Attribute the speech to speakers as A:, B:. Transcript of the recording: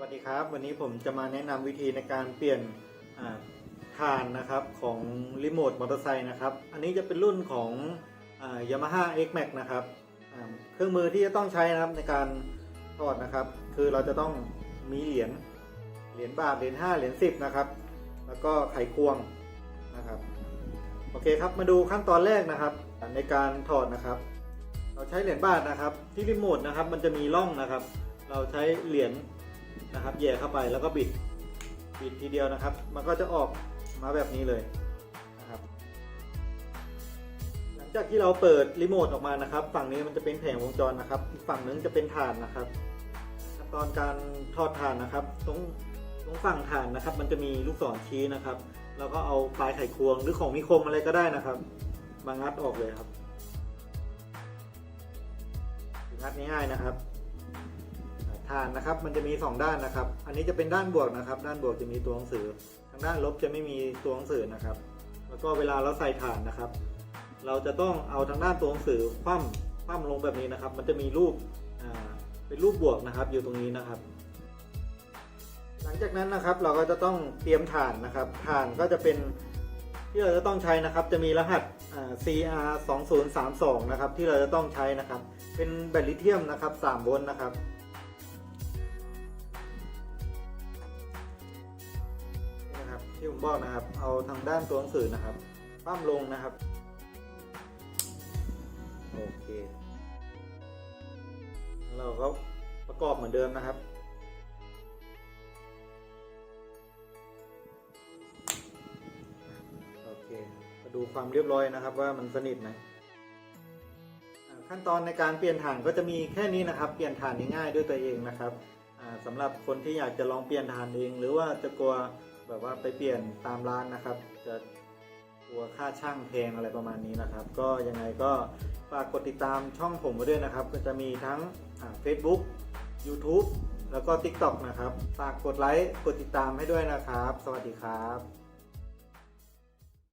A: สวัสดีครับ วันนี้ผมจะมาแนะนำวิธีในการเปลี่ยนอ่านนะครับของรีโมทมอเตอร์ไซค์นะครับ อันนี้จะเป็นรุ่นของยามาฮ่า X Max นะครับเครื่องมือที่จะต้องใช้นะครับในการถอดนะครับ คือเราจะต้องมีเหรียญเหรียญบาทเหรียญ5เหรียญ10นะครับ แล้วก็ไขควงนะครับโอเคครับมาดูขั้นตอนแรกนะครับ ในการถอดนะครับ เราใช้เหรียญบาทนะครับ ที่รีโมทนะครับ มันจะมีร่องนะครับ เราใช้เหรียญ นะครับแย่เข้าไปแล้วก็บิดบิดทีเดียวนะครับ มันก็จะออกมาแบบนี้เลยนะครับหลังจากที่เราเปิดรีโมทออกมานะครับ ฝั่งนี้มันจะเป็นแผงวงจรนะครับอีกฝั่งนึงจะเป็นฐานนะครับตอนการทอดฐานนะครับ ตรงตรงฝั่งฐานนะครับ มันจะมีลูกศรชี้นะครับ แล้วก็เอาปลายไขควงหรือของมีคมอะไรก็ได้นะครับมางัดออกเลยครับงัดง่ายๆนะครับ ฐานนะครับ มันจะมี 2 ด้านนะครับ อันนี้จะเป็นด้านบวกนะครับ ด้านบวกจะมีตัวหนังสือ ทางด้านลบจะไม่มีตัวหนังสือนะครับ แล้วก็เวลาเราใส่ฐานนะครับ เราจะต้องเอาทางด้านตัวหนังสือคว่ำคว่ำลงแบบนี้นะครับ มันจะมีรูปเป็นรูปบวกนะครับ อยู่ตรงนี้นะครับ หลังจากนั้นนะครับเราก็จะต้องเตรียมฐานนะครับฐานก็จะเป็นที่เราจะต้องใช้นะครับ จะมีรหัสอ่า CR 2032นะครับ ที่เราจะต้องใช้นะครับ เป็นแบตลิเธียมนะครับ3โวลต์นะครับ ที่ผมบอกนะครับ เอาทางด้านตัวหนังสือนะครับปั้มลงนะครับ โอเคแล้วเราก็ประกอบเหมือนเดิมนะครับโอเคมาดูความเรียบร้อยนะครับ ว่ามันสนิทไหมขั้นตอนในการเปลี่ยนฐานก็จะมีแค่นี้นะครับ เปลี่ยนฐานง่ายๆด้วยตัวเองนะครับอ่าสำหรับคนที่อยากจะลองเปลี่ยนทานเอง หรือว่าจะกลัว แบบว่าไปเปลี่ยนตามร้านนะครับ จะกลัวค่าช่างแพงอะไรประมาณนี้นะครับ ก็ยังไงก็ฝากกดติดตามช่องผมไว้ด้วยนะครับ ก็จะมีทั้ง Facebook YouTube แล้วก็ TikTok นะครับ ฝากกดไลค์ กดติดตามให้ด้วยนะครับ สวัสดีครับ